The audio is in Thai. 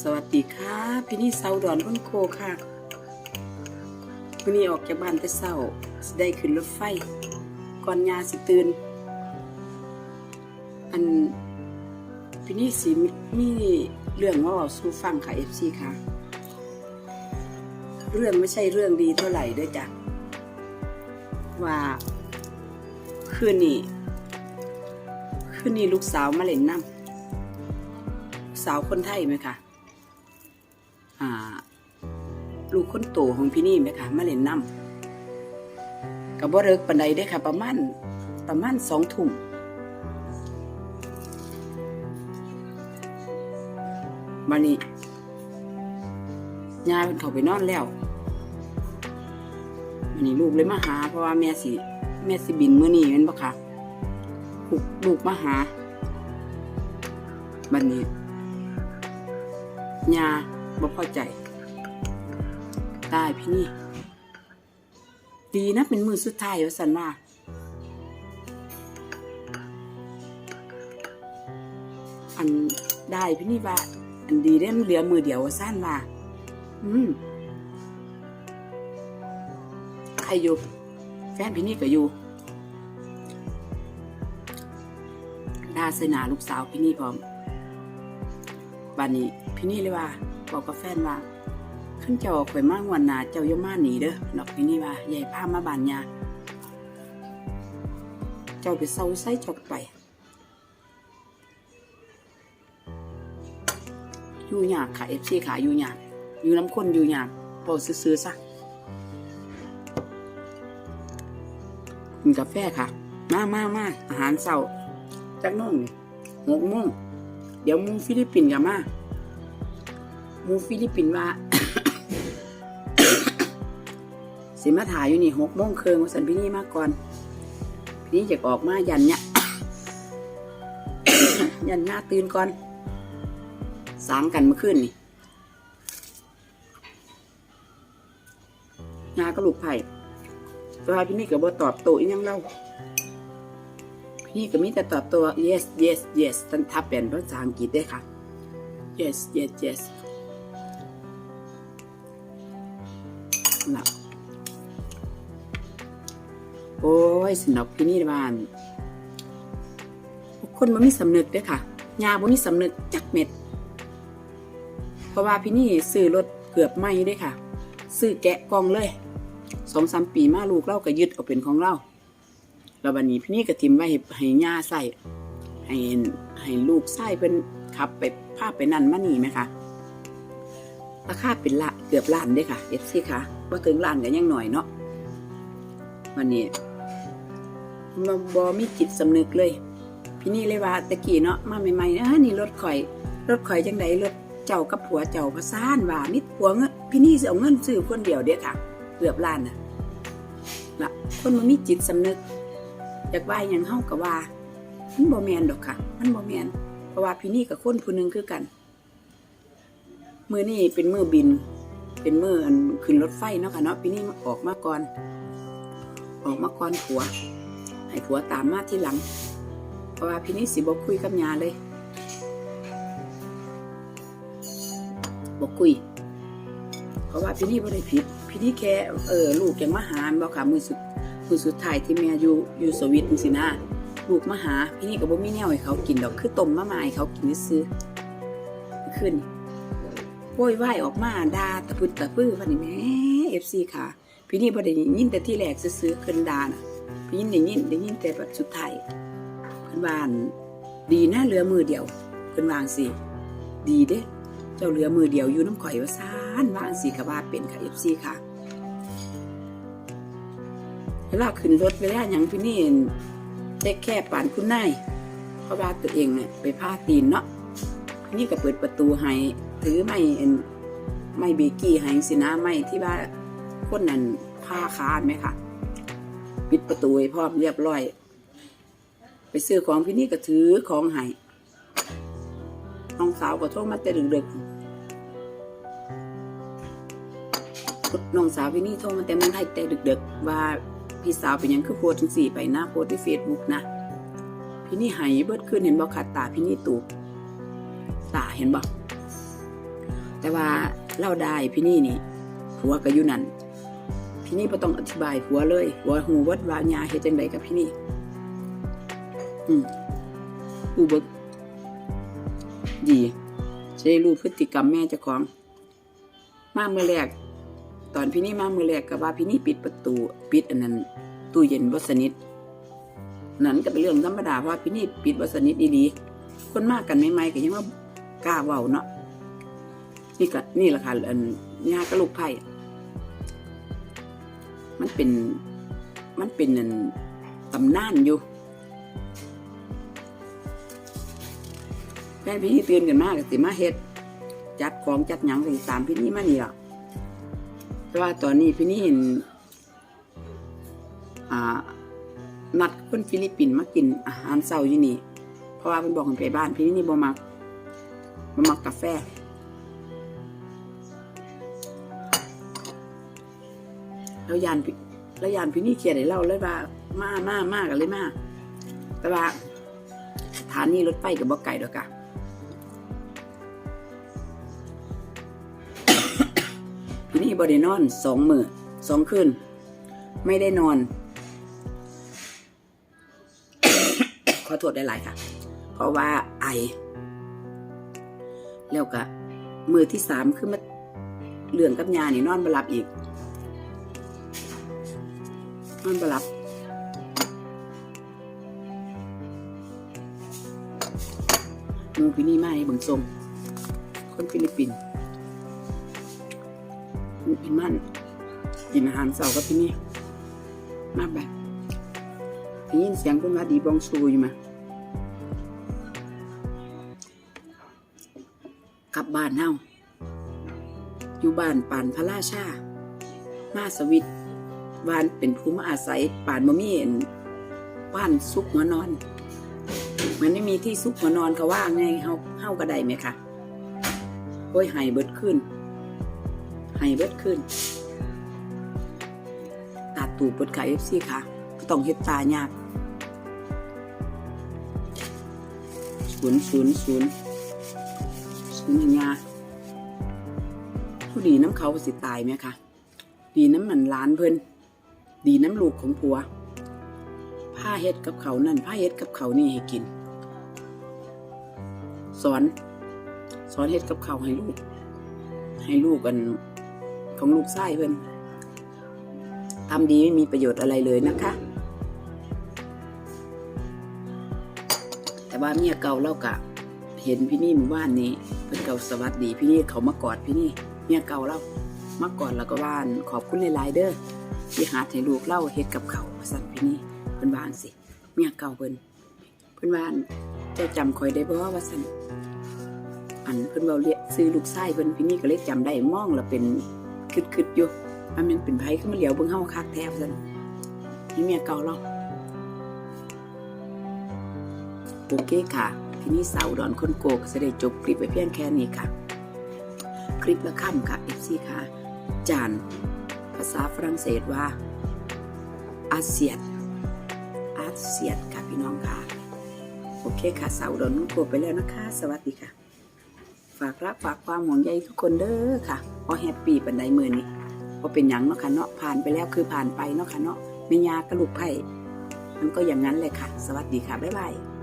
สวัสดีค่ะพี่นี่เซาดอนพ้นโคค่ะวันนี้ออกจากบ้านแต่เศร้าได้ขึ้นรถไฟ ก่อนยาสิตื่นอันพี่นี่สิมีเรื่องมาบอกสู่ฟังค่ะเอฟซีค่ะ เรื่องไม่ใช่เรื่องดีเท่าไหร่ด้วยจ้ะว่าคืนนี้คืนนี้ลูกสาวมาเล่นน้ำสาวคนไทยไหมคะ ลูกคนโตของพี่นี่ไหมคะมาเล่นน้ำกับว่าเลิกปันใดได้ค่ะ ประมาณประมาณสองทุ่มมานี่ยายเป็นเขาไปนอนแล้วมันนี่ลูกเลยมาหา เพราะว่าแม่สิแม่สิบินเมื้อนี้แม่นบ่คะลูกลูกมาหาบันนี้ยาบ่พอใจ ตายพี่นี่ ดีนะเป็นมือสุดท้ายว่าสันว่าอันได้พี่นี่ว่า อันดีได้มันเหลือมือเดียวว่าสั้นว่าอืมใครอยู่แฟนพี่นี่ก็อยู่ดาเสนาลูกสาวพี่นี่พร้อมบันนี้พี่นี่เลยว่าบอกกับแฟนว่า ขึ้นเจ้าข่อยมากวันนาเจ้าย่ามาหนีเด้อดอกพี่นี่ว่าใหญ่ผ้ามาบานยาเจ้าไปเศร้าไส้จกไปอยู่ยากค่ะเอฟซีขาอยู่ยากอยู่น้ำคนอยู่ยากพอซื้อๆซะกินกาแฟค่ะ มามามาอาหารเช้าจักน้องนี่หกโมงเดี๋ยวมูฟิลิปปินส์กับมามูฟิลิปปินส์ว่า สิมาถ่ายอยู่นี่หกโมงเคืองสันพี่นี่มาก่อน พี่นี่จะออกมายันเนี่ยยันหน้าตื่นก่อนสางกันเมื่อคืนนี่งาก็ลูกไผ่ตัวพี่นี่ก็บ่ตอบโต้อีหยังเล่าพี่ก็มีแต่ตอบตัว yes yes yes ท่านทับเป็นภาษาอังกฤษได้ค่ะ yes yes yes นะ โอ้ยสนอกพี่นี่บ้านคนมันมีสำนึกเด้วยค่ะยาบ่มีสำนึกจักเม็ด เพราะว่าพี่นี่ซื้อรถเกือบไหม้ด้วยค่ะ ซื้อแกะกองเลยสองสามปีมาลูกเล่าก็ยึดเอาเป็นของเราแล้ววันนี้พี่นี่ก็ทิมไว้ให้ให้ย่าใส่ให้ให้ลูกใส่เป็นขับไปพาพไปนั่นมานี่ไหมคะราคาเป็นละเกือบล้านเด้ค่ะเอฟซีค่ะว่าถึงล้านกันยังหน่อยเนาะวันนี้ มาบอมีจิตสำนึกเลย พี่นี่เลยว่าตะกี้เนาะมาใหม่ๆเออนี่รถข่อย รถข่อยจังไดรถเจ้ากับผัวเจ้าพระซ่านว่ามิดผัวเงินพี่นี่สิเอาเงินซื้อคนเดียวเด้อค่ะเกือบล้านน่ะละคนมันมีจิตสำนึกอยากว่าอย่างเฮากับว่ามันบ่แมนดอกค่ะ มันบ่แมนเพราะว่าพี่นี่กับคนผู้หนึงคือกัน มือนี่เป็นมือบิน เป็นมืออันขึ้นรถไฟเนาะค่ะเนาะพี่นี่ออกมาก่อน ออกมาก่อนผัว ให้ผัวตามมาที่หลัง เพราะว่าพี่นี่สิบ่คุยกับยาเลยบ่คุย เพราะว่าพี่นี่บ่ได้ผิด พี่นี่แค่เออลูกยังมาหาบ่ค่ะมือสุดคือสุดท้ายที่แม่อยู่อยู่สวิตสินะลูกมาหา พี่นี่ก็บ่มีแนวให้เขากินดอกคือต้มมาม่าให้เขากินซื้อขึ้นโวยวายออกมาด่าตะพึดตะพื้อพันนี่แม่ FC ค่ะ พี่นี่บ่ได้ยินแต่ที่แรกซื้อๆขึ้นด่าน่ะ พี่นี่ได้ยินได้ยินแต่แบบสุดท้ายเพิ่นว่านดีนะเหลือมือเดียวเพิ่นวางสิดีเด้ เจ้าเหลือมือเดียวอยู่น้ำข่อยว่าซ่านวางสิก็ว่าเป็นค่ะ FC ค่ะเวลาขึ้นรถเวลาอย่างพี่นี่ได้แค่ปานคุณนายเพราะว่าตัวเองเนี่ยไปพาตีนเนาะพี่นี่ก็เปิดประตูให้ถือไม่ไม่เบกี้ให้สินะไม่ที่ว่าคนนั้นพาคาดไหมค่ะ ปิดประตูให้พร้อมเรียบร้อย ไปซื้อของพี่นี่ก็ถือของให้น้องสาวก็โทรมาแต่ดึกๆน้องสาวพี่นี่โทรมาแต่เมืองไทยแต่ดึกๆ ว่าพี่สาวเป็นยังคือโพสต์จังสี่ไปหน้าโพสต์ที่เฟซบุ๊กนะ พี่นี่หายเบิดขึ้นเห็นบอกขาดตาพี่นี่ตูบตาเห็นบอกแต่ว่าเล่าได้พี่นี่นี่ผัวก็อยู่นั่น พี่นี่บ่ต้องอธิบายผัวเลยผัวหูวัดวาญาเฮ็ดจังไดกับพี่นี่ อืมอูเบิกดีจะได้รู้พฤติกรรมแม่เจ้าของ มาเมื่อแรก ตอนพี่นี่มาเมื่อแรกก็ว่าพี่นี่ปิดประตู ปิดอันนั้น ตู้เย็นบ่สนิทนั้นก็เป็นเรื่องธรรมดาเพราะว่าพี่นี่ปิดบ่สนิทดีๆคนมากกันใหม่ก็ยังว่ากล้าเว้าเนาะนี่ก็นี่แหละค่ะอันยากระลูกไผ่ มันเป็นมันเป็นอันตำนานอยู่แม่พี่นี่ตื่นกันมากสิมาเฮ็ด จัดของจัดหยังไปตามพี่นี่มานี่หรอกแต่ว่าตอนนี้พี่นี่เห็นนัดคนฟิลิปปินส์มากินอาหารเช้าอยู่นี่ เพราะว่าเพิ่นบอกให้ไปบ้าน พี่นี่บ่มักบ่มักกาแฟ แล้วยานแล้วยานพี่นี่เขียนให้เราเลยว่ามามามากันเลยมาแต่ว่าสถานีรถไฟกับบ่ไก่ดอกกะพี่นี่บ่ได้นอนสองมือสองคืนไม่ได้นอน ขอโทษได้หลายค่ะ เพราะว่าไอ แล้วก็มือที่สามคือมาเรื่องกับยานี่นอนบหลับอีก นอนบหลับหมูพี่นี่มาให้เบิ่งทรงคนฟิลิปปินส์หมูพี่มันกินอาหารเสาร์กับพี่นี่มาแบบได้ยินเสียงคนว่าดีบองซูอยู่มากลับบ้านเฮาอยู่บ้านปานพระราชา มาสวิต วานเป็นภูมิอาศัยป่านบ่มีเห็นบ้านซุกหัวนอน มันไม่มีที่ซุกหัวนอนก็ว่าไงเฮาเฮาก็ไดไหมคะโอ้ยไห้เบิดขึ้นไห้เบิดขึ้นตาตูบเบิดขายเอฟซีค่ะก็ต้องเฮ็ดตายากศูนย์ศูนย์ศูนย์ศูนย์ยาผู้ดีน้ำเขาสิตายไหมคะดีน้ำมันล้านเพิ่น ดีน้ำลูกของผัวผ้าเฮ็ดกับเขานั่นผ้าเฮ็ดกับเขานี่ให้กิน สอน สอนเฮ็ดกับเขาให้ลูก ให้ลูกกันของลูกไส้เพิ่อนทำดีไม่มีประโยชน์อะไรเลยนะคะ แต่ว่าเมียเก่าเล่ากะ เห็นพี่นี่หมู่บ้านนี้เพิ่นเก่าสวัสดี พี่นี่เขามากอดพี่นี่เมียเก่าเล่ามากอดแล้วก็ว่านขอบคุณหลายๆเด้อ ที่หาให้ลูกเล่าเฮ็ดกับเขาสั่นพี่นี่เพิ่นว่างสิเมียเก่าเพิ่นเพิ่นว่านเจะจำคอยได้บ่ว่าสั่นอันเพิ่นเว้าเรียกซื้อลูกชายเพิ่นพี่นี่ก็เลยจำได้มองแล้วเป็นคึดๆอยู่ว่ามันเป็นไผขึ้นมาเหลียวเบิ่งเฮาคักแท้ว่าซั่นนี่เมียเก่าเราโอเคค่ะ ทีนี้สาวดอนคนโกกจะได้จบคลิปไปเพียงแค่นี้ค่ะ คลิปละค่ำค่ะ FC ค่ะ จานาษาฝรั่งเศสว่าอาเซียนอาเซียนค่ะพี่น้องค่ะ โอเคค่ะสาวดอนคนโกไปแล้วนะคะ สวัสดีค่ะ ฝากรับฝากความห่วงใยทุกคนเด้อค่ะพอแฮปปี้ปันไดมือนี้พอเป็นหยังเนาะค่ะเนาะผ่านไปแล้วคือผ่านไปเนาะค่ะเนาะไม่ยากกระลุกไผ่มันก็อย่างนั้นเลยค่ะ สวัสดีค่ะ บ๊ายบาย